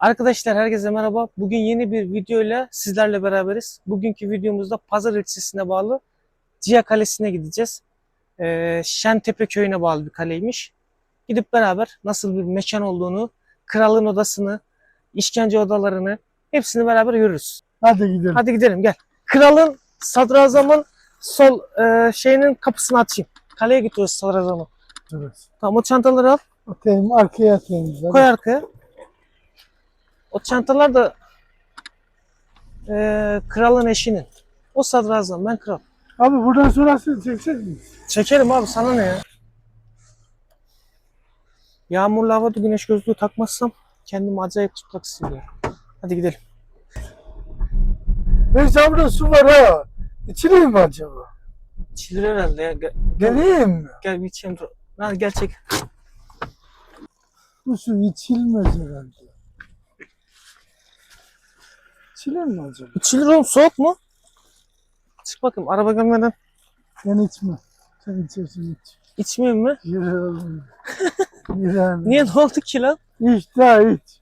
Arkadaşlar herkese merhaba. Bugün yeni bir videoyla sizlerle beraberiz. Bugünkü videomuzda Pazar ilçesine bağlı Ciha Kalesi'ne gideceğiz. Ee, Şentepe köyüne bağlı bir kaleymiş. Gidip beraber nasıl bir mekan olduğunu, kralın odasını, işkence odalarını hepsini beraber görürüz. Hadi gidelim. Hadi gidelim gel. Kralın, sadrazamın sol e, şeyinin kapısını açayım. Kaleye gidiyoruz sadrazamın. Dururuz. Tamam o çantaları al. Atayım arkaya atayım. Koy arkaya. O çantalar da eee, kralın eşinin. O sadrazam, ben kral. Abi buradan sonrasını çeksek mi? Çekerim abi sana ne ya? Yağmurlu havada güneş gözlüğü takmazsam kendimi acayip çıplak hissediyorum. Hadi gidelim. Neyse burada su var ha. İçileyim mi acaba? Çilir herhalde ya. Gel, Deneyeyim mi? gel bir içeyim dur. Ha, gel çek. Bu su içilmez herhalde. İçilir mi acaba? İçilir oğlum soğuk mu? Çık bakayım araba gelmeden. Ben içme. Sen içersin iç. İçmeyeyim mi? Yürü oğlum. Yürü abi. Niye ne oldu ki lan? İç daha iç.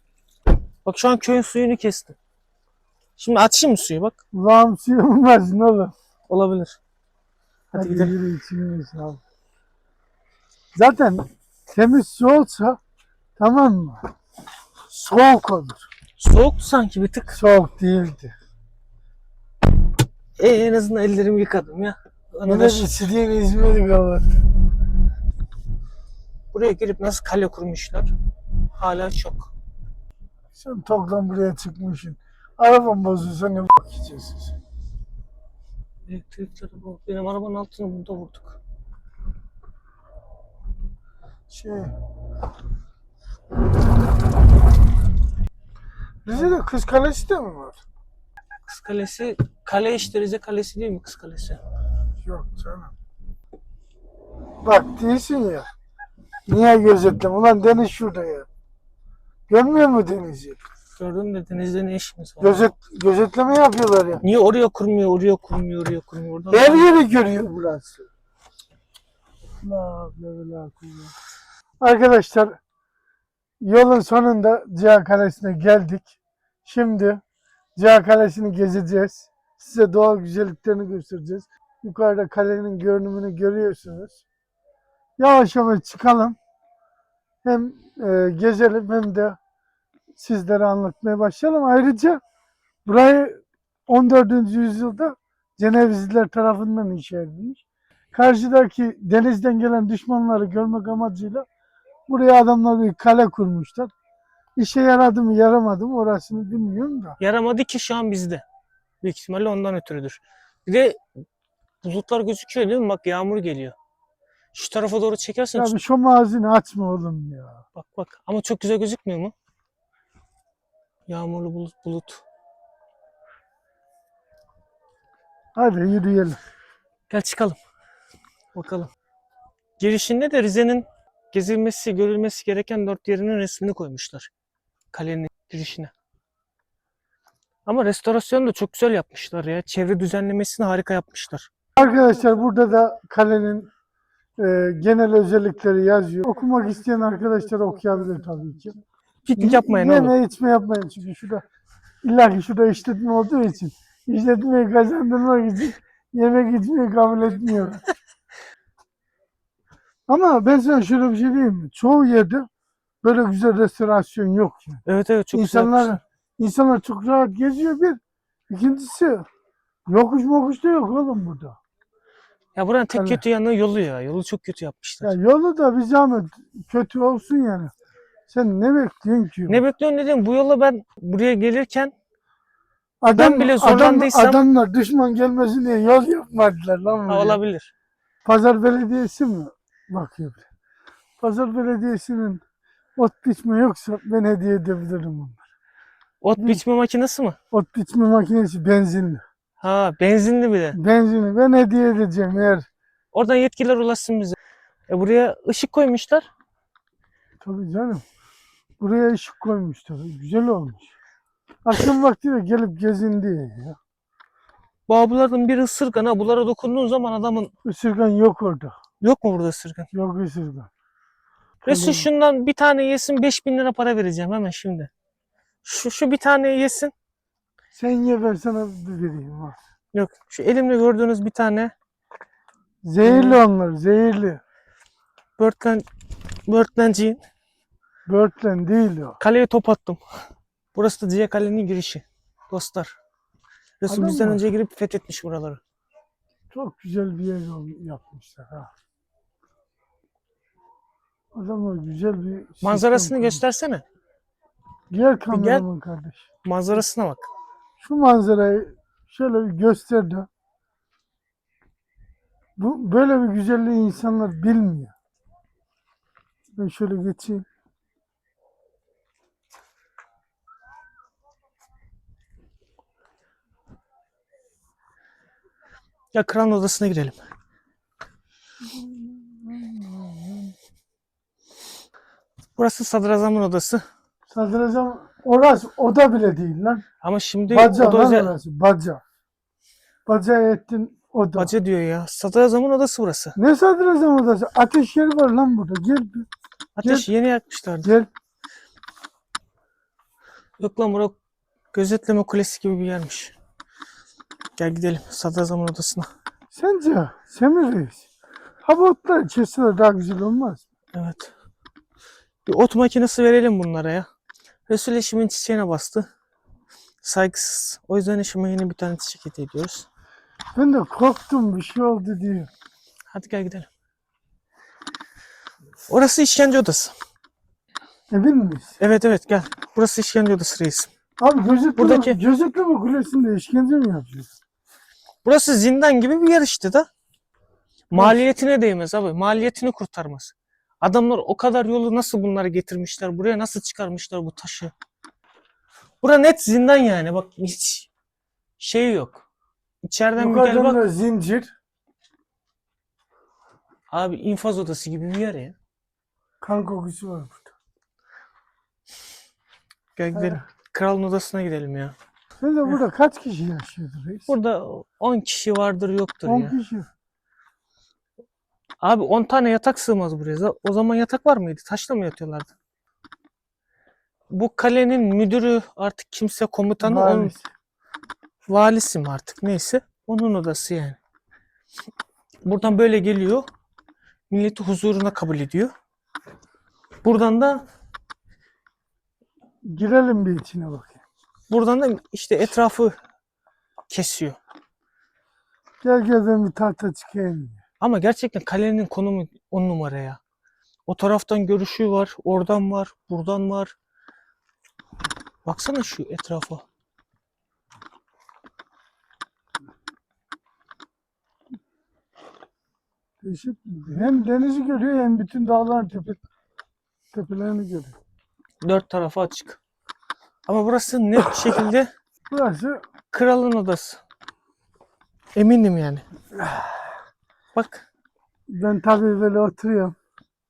Bak şu an köyün suyunu kesti. Şimdi açayım mı suyu bak. Ulan su olmaz ne olur. Olabilir. Hadi, Hadi, gidelim. yürü abi. Zaten temiz su olsa tamam mı? Soğuk olur. Soğuktu sanki bir tık. Soğuk değildi. E, en azından ellerimi yıkadım ya. Yine Arkadaş, istediğin İzmir'i kalır. buraya girip nasıl kale kurmuşlar? Hala çok. Sen toktan buraya çıkmışsın. Araban bozulsa ne bak sen? Elektrikleri bu. Benim arabanın altını burada vurduk. Şey... Rize'de Kız Kalesi de mi var? Kız Kalesi, kale işte Rize Kalesi değil mi Kız Kalesi? Yok canım. Bak değilsin ya. Niye gözetlem? Ulan deniz şurada ya. Görmüyor mu denizi? Gördüm de denizde ne işimiz var? Gözet, gözetleme yapıyorlar ya. Niye oraya kurmuyor, oraya kurmuyor, oraya kurmuyor? Oradan Her yeri görüyor burası. La ve la kuvvet. Arkadaşlar yolun sonunda Cihan Kalesi'ne geldik. Şimdi Cihan Kalesi'ni gezeceğiz. Size doğal güzelliklerini göstereceğiz. Yukarıda kalenin görünümünü görüyorsunuz. Yavaş yavaş çıkalım. Hem e, gezelim hem de sizlere anlatmaya başlayalım. Ayrıca burayı 14. yüzyılda Cenevizliler tarafından inşa edilmiş. Karşıdaki denizden gelen düşmanları görmek amacıyla buraya adamlar bir kale kurmuşlar. İşe yaradı mı yaramadı mı orasını bilmiyorum da. Yaramadı ki şu an bizde. Büyük ihtimalle ondan ötürüdür. Bir de bulutlar gözüküyor değil mi? Bak yağmur geliyor. Şu tarafa doğru çekersen Ya bir şu ağzını açma oğlum ya. bak bak. Ama çok güzel gözükmüyor mu? Yağmurlu bulut bulut. Hadi yürüyelim. Gel çıkalım. Bakalım. Girişinde de Rize'nin gezilmesi, görülmesi gereken dört yerinin resmini koymuşlar. Kalenin girişine. Ama restorasyonu da çok güzel yapmışlar ya. Çevre düzenlemesini harika yapmışlar. Arkadaşlar burada da kalenin e, genel özellikleri yazıyor. Okumak isteyen arkadaşlar okuyabilir tabii ki. Piknik yapmayın oğlum. Yeme içme yapmayın çünkü şurada illa ki şurada işletme olduğu için işletmeyi kazandırmak için yemek içmeyi kabul etmiyor. Ama ben sana şöyle bir şey diyeyim mi? Çoğu yerde böyle güzel restorasyon yok yani. Evet evet çok güzel insanlar yapmışlar. insanlar çok rahat geziyor bir. İkincisi yokuş mokuş da yok oğlum burada. Ya buranın tek Tabii. kötü yanı yolu ya. Yolu çok kötü yapmışlar. Ya yolu da bir zahmet kötü olsun yani. Sen ne bekliyorsun ki? Ne bekliyorsun dedim. Bu yolla ben buraya gelirken Adam, bile adam, zorlandıysam- adamlar düşman gelmesin diye yol yapmadılar lan ha, buraya. olabilir. Pazar Belediyesi mi bakıyor? Pazar Belediyesi'nin ot biçme yoksa ben hediye edebilirim onu. Ot Hı. biçme makinesi mi? Ot biçme makinesi benzinli. Ha benzinli bir de. Benzinli ben hediye edeceğim eğer. Oradan yetkililer ulaşsın bize. E buraya ışık koymuşlar. Tabii canım. Buraya ışık koymuşlar. Güzel olmuş. Akşam vakti de gelip gezin diye ya. Bu abilerden biri ısırgan ha. Bunlara dokunduğun zaman adamın Isırgan yok orada. Yok mu burada ısırgan? Yok ısırgan. Resul Tabii. şundan bir tane yesin 5000 lira para vereceğim hemen şimdi. Şu, şu bir tane yesin. Sen ye ben sana bir vereyim. ha. Yok şu elimde gördüğünüz bir tane Zehirli onlar zehirli. Börtlen, Börtlenciğin Börtlen değil o. kaleye top attım. Burası da Ziya Kale'nin girişi. Dostlar. Resul Adam bizden var. önce girip fethetmiş buraları. Çok güzel bir yer ol- yapmışlar ha. Adamlar güzel bir Manzarasını göstersene. Gel kameraman kardeş. Manzarasına bak. Şu manzarayı şöyle bir göster de. Bu böyle bir güzelliği insanlar bilmiyor. Ben şöyle geçeyim. Ya kral odasına girelim. Burası sadrazamın odası. Sadrazam orası oda bile değil lan. Ama şimdi Baca oda lan özel... orası. Baca. Baca ettin oda. Baca diyor ya. Sadrazamın odası burası. Ne sadrazam odası? Ateş yeri var lan burada. Gel bir. Ateş yeni yakmışlardı. Gel. Yok lan bura gözetleme kulesi gibi bir yermiş. Gel gidelim sadrazamın odasına. Sence Semih Reis. Ha bu kesseler daha güzel olmaz. Evet. Bir ot makinesi verelim bunlara ya. Resul eşimin çiçeğine bastı. Saygısız. O yüzden eşime yeni bir tane çiçek hediye ediyoruz. Ben de korktum bir şey oldu diye. Hadi gel gidelim. Orası işkence odası. Emin miyiz? Evet evet gel. Burası işkence odası reis. Abi gözüklü, Buradaki- gözüklü mü kulesinde işkence mi yapıyorsun? Burası zindan gibi bir yer işte da. Maliyetine değmez abi. Maliyetini kurtarmaz. Adamlar o kadar yolu nasıl bunları getirmişler? Buraya nasıl çıkarmışlar bu taşı? Bura net zindan yani. Bak hiç şey yok. İçeriden bir gel Yukarıdan bak. da zincir. Abi infaz odası gibi bir yer ya. Kan kokusu var burada. Gel gidelim. Kralın odasına gidelim ya. Sen de burada kaç kişi yaşıyordu reis? Burada 10 kişi vardır yoktur 10 ya. kişi. Abi 10 tane yatak sığmaz buraya. O zaman yatak var mıydı? Taşla mı yatıyorlardı? Bu kalenin müdürü artık kimse komutanı onun Valis. valisi mi artık neyse onun odası yani. Buradan böyle geliyor. Milleti huzuruna kabul ediyor. Buradan da Girelim bir içine bakayım. buradan da işte etrafı kesiyor. Gel gel ben bir tahta çıkayım. Ama gerçekten kalenin konumu on numara ya. O taraftan görüşü var, oradan var, buradan var. Baksana şu etrafa. Değişik. Hem denizi görüyor hem bütün dağların tepe, tepelerini görüyor. Dört tarafı açık. Ama burası net bir şekilde Burası kralın odası. Eminim yani. Bak ben tabii böyle oturuyorum.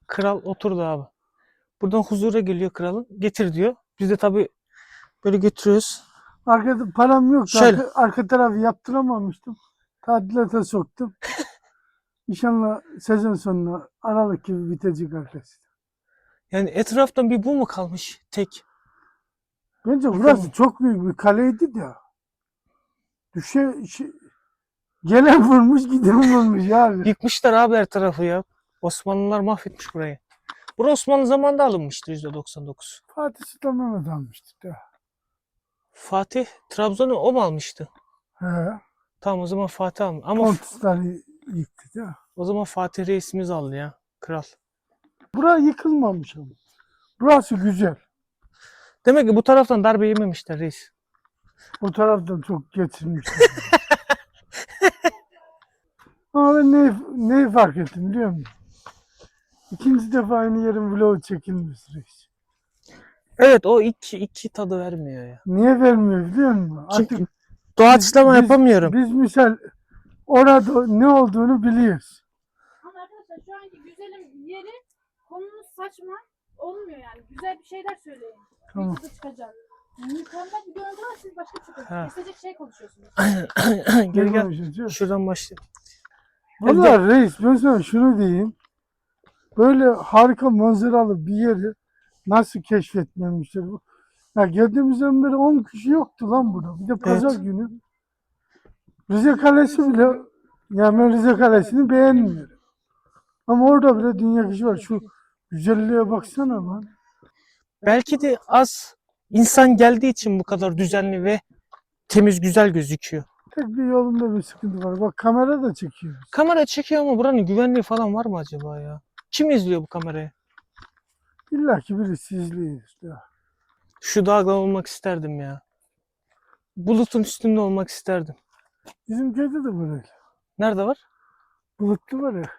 kral oturdu abi. Buradan huzura geliyor kralın. Getir diyor. Biz de tabii böyle götürüyoruz. Arkada param yok. Şöyle. Arka, arka tarafı yaptıramamıştım. Tadilata soktum. İnşallah sezon sonuna Aralık gibi bitecek arkadaşlar. Yani etraftan bir bu mu kalmış tek? Bence burası çok büyük bir kaleydi de. Düşe şey, gelen vurmuş giden vurmuş ya. Yıkmışlar abi her tarafı ya. Osmanlılar mahvetmiş burayı. Bura Osmanlı zamanında alınmıştır %99. Fatih Sultan Mehmet almıştı da. Fatih Trabzon'u o mu almıştı? He. Tamam o zaman Fatih almış. Ama Pontusları yıktı da. o zaman Fatih reisimiz aldı ya. Kral. Bura yıkılmamış ama. Burası güzel. Demek ki bu taraftan darbe yememişler reis. O taraftan çok getirmişler. Ben neyi, neyi fark ettim biliyor musun? İkinci defa aynı yerin vlogu çekilmiş reis. Evet o iki, iki tadı vermiyor ya. Niye vermiyor biliyor musun? Artık Çünkü doğaçlama biz- yapamıyorum. biz misal orada ne olduğunu biliyoruz. Ama arkadaşlar şu anki güzelim yeri konunuz saçma olmuyor yani. Güzel bir şeyler söyleyin. Tamam. Videoda çıkacak. Mükemmel bir görüntü var siz başka bir şey. Kesecek şey konuşuyorsunuz. gel Ne gel. Şuradan başla. Valla reis ben sana şunu diyeyim. Böyle harika manzaralı bir yeri nasıl keşfetmemişler? Ya geldiğimizden beri 10 kişi yoktu lan burada. Bir de pazar Evet. günü. Rize Kalesi bile yani ben Rize Kalesi'ni beğenmiyorum. Ama orada bile dünya kişi var. Şu güzelliğe baksana lan. Belki de az insan geldiği için bu kadar düzenli ve temiz güzel gözüküyor. Tek bir yolunda bir sıkıntı var. Bak kamera da çekiyor. Kamera çekiyor ama buranın güvenliği falan var mı acaba ya? Kim izliyor bu kamerayı? İlla ki birisi izliyor işte. Şu dağda olmak isterdim ya. Bulutun üstünde olmak isterdim. Bizim köyde de böyle. Nerede var? Bulutlu var ya.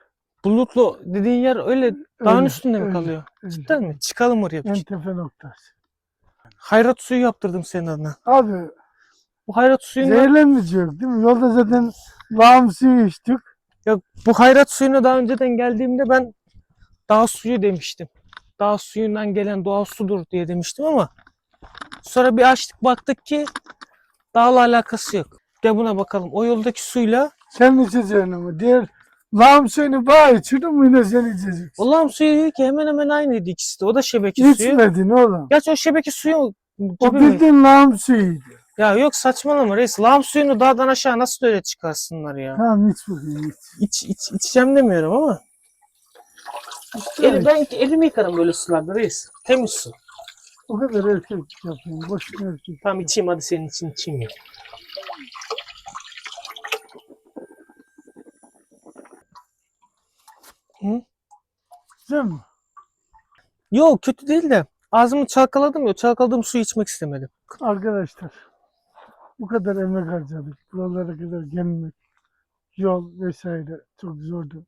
Bulutlu dediğin yer öyle dağın Öyle, üstünde mi öyle, kalıyor? öyle. Cidden mi? Çıkalım oraya. bir. En tepe noktası. Hayrat suyu yaptırdım senin adına. Abi Bu hayrat suyunu zehirlenmeyecek değil mi? Yolda zaten lağım suyu içtik. bu hayrat suyuna daha önceden geldiğimde ben dağ suyu demiştim. Dağ suyundan gelen doğal sudur diye demiştim ama sonra bir açtık baktık ki dağla alakası yok. Gel buna bakalım. O yoldaki suyla Sen içeceksin ama. Diğer lağım suyunu bağ içiyordun mu yine sen içeceksin. Allah'ım suyu değil ki hemen hemen aynıydı ikisi de. O da şebeke suyu. İçmedin oğlum. Gerçi o şebeke suyu O mi? bildiğin lağım suyuydu. Ya yok saçmalama reis. Lağım suyunu dağdan aşağı nasıl öyle çıkarsınlar ya? Tamam iç bakayım iç. İç, iç, içeceğim demiyorum ama. İşte Eli, ben elimi yıkarım böyle sularda reis. Temiz su. O kadar erkek yapıyorum. Boş ver erkek. Tamam içeyim hadi senin için içeyim ya. Güzel mi? Yok kötü değil de ağzımı çalkaladım ya. Çalkaladığım suyu içmek istemedim. Arkadaşlar bu kadar emek harcadık. Buralara kadar gelmek, yol vesaire çok zordu.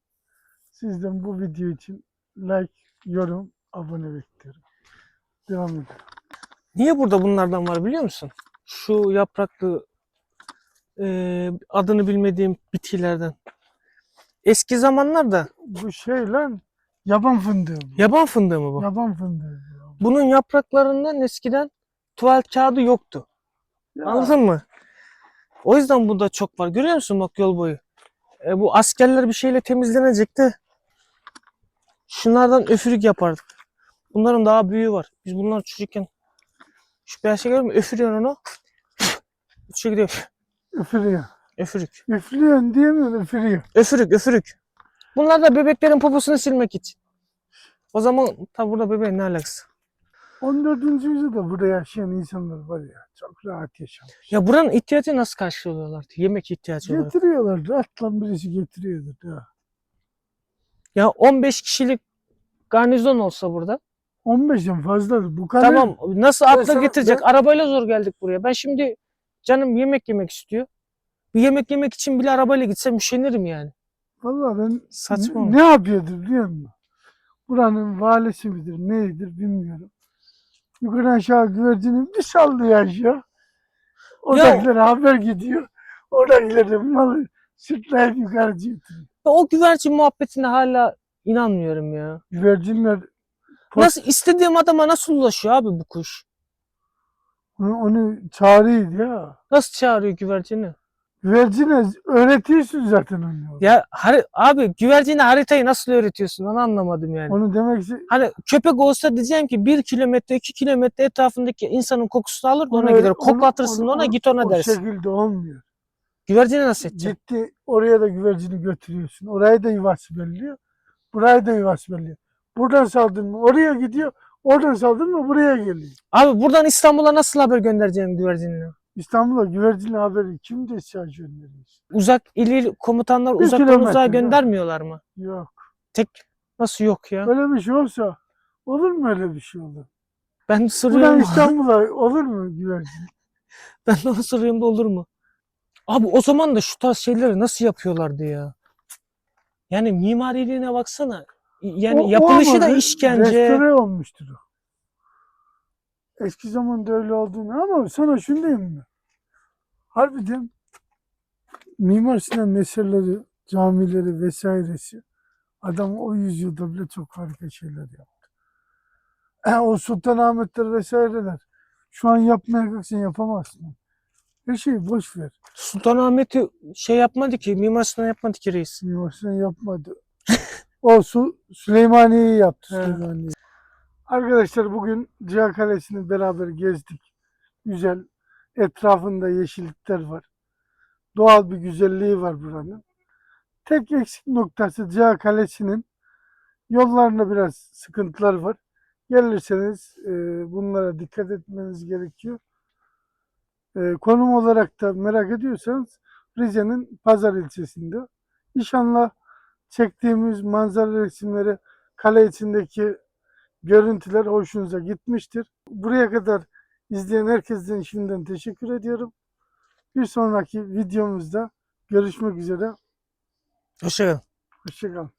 Sizden bu video için like, yorum, abone bekliyorum. Devam edelim. Niye burada bunlardan var biliyor musun? Şu yapraklı eee, adını bilmediğim bitkilerden. Eski zamanlarda Bu şey lan yaban fındığı bu. yaban fındığı mı bu? Yaban fındığı. bu. Bunun yapraklarından eskiden tuvalet kağıdı yoktu. Ya, Anladın mı? O yüzden burada çok var. Görüyor musun bak yol boyu? E, bu askerler bir şeyle temizlenecekti. Şunlardan öfürük yapardık. Bunların daha büyüğü var. Biz bunlar çocukken şu beyaz şey görüyor musun? Öfürüyorsun onu. Uçuyor gidiyor. Üfürüyor. Öfürük. Üflüyorsun diyemiyorum üfürüyor. Öfürük, öfürük. Bunlar da bebeklerin poposunu silmek için. O zaman tabi burada bebeğin ne alakası? 14. yüzyılda burada yaşayan insanlar var ya çok rahat yaşamış. Ya buranın ihtiyacı nasıl karşılıyorlar? Yemek ihtiyacı olarak. Getiriyorlar. Atlan birisi getiriyordur. Ya. Ya 15 kişilik garnizon olsa burada. 15'den fazladır. Bu kadar. Tamam nasıl atla sana- getirecek? ben- Arabayla zor geldik buraya. Ben şimdi canım yemek yemek istiyor. Bir yemek yemek için bile arabayla gitsem üşenirim yani. Vallahi ben Saçma. ne, ne yapıyordur biliyor musun? Buranın valisi midir neydir bilmiyorum. Yukarı aşağı güvercinin bir sallıyor aşağı. Oradakilere haber gidiyor. Oradakiler de malı sırtlayıp yukarı götürüyor. O güvercin muhabbetine hala inanmıyorum ya. Güvercinler Post- Nasıl istediğim adama nasıl ulaşıyor abi bu kuş? onu, onu çağırıyor ya. Nasıl çağırıyor güvercini? Güvercine öğretiyorsun zaten onu. Ya hari- abi güvercine haritayı nasıl öğretiyorsun onu anlamadım yani. Onu demek ki Hani köpek olsa diyeceğim ki bir kilometre iki kilometre etrafındaki insanın kokusunu alır da ona gider. Koklatırsın onu- ona git ona o dersin. şekilde olmuyor. Güvercine nasıl edeceksin? Ciddi oraya da güvercini götürüyorsun. Oraya da yuvası belliyor. Buraya da yuvası belliyor. Buradan saldın mı oraya gidiyor. Oradan saldın mı buraya geliyor. Abi buradan İstanbul'a nasıl haber göndereceğim güvercinine? İstanbul'a güvercinle haberi kim de şarj gönderiyor? Uzak il il komutanlar Bir uzaktan kilometre uzağa göndermiyorlar mı? Yok. Tek nasıl yok ya? Öyle bir şey olsa olur mu öyle bir şey olur? Ben Buradan soruyorum. İstanbul'a olur mu güvercin? ben de onu soruyorum da olur mu? Abi o zaman da şu tarz şeyleri nasıl yapıyorlardı ya? Yani mimariliğine baksana. Yani O- o yapılışı ama da re- işkence. Restore olmuştur o. Eski zamanda öyle olduğunu ama sana şunu diyeyim mi? Harbiden Mimar Sinan eserleri, camileri vesairesi adam o yüzyılda bile çok harika şeyler yaptı. E, o Sultanahmetler vesaireler şu an yapmaya kalksan yapamazsın. Her şeyi boş ver. Sultanahmet'i şey yapmadı ki, Mimar Sinan yapmadı ki reis. Mimar Sinan yapmadı. o Su Süleymaniye'yi yaptı. Süleymaniye. Arkadaşlar bugün Cihan Kalesi'ni beraber gezdik. Güzel. Etrafında yeşillikler var. Doğal bir güzelliği var buranın. Tek eksik noktası Cihan Kalesi'nin yollarında biraz sıkıntılar var. Gelirseniz e, bunlara dikkat etmeniz gerekiyor. E, konum olarak da merak ediyorsanız Rize'nin Pazar ilçesinde. İnşallah çektiğimiz manzara resimleri kale içindeki görüntüler hoşunuza gitmiştir. Buraya kadar izleyen herkesten şimdiden teşekkür ediyorum. Bir sonraki videomuzda görüşmek üzere. Hoşçakalın. Hoşçakalın.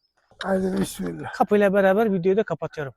Haydi bismillah. Kapıyla beraber videoyu da kapatıyorum.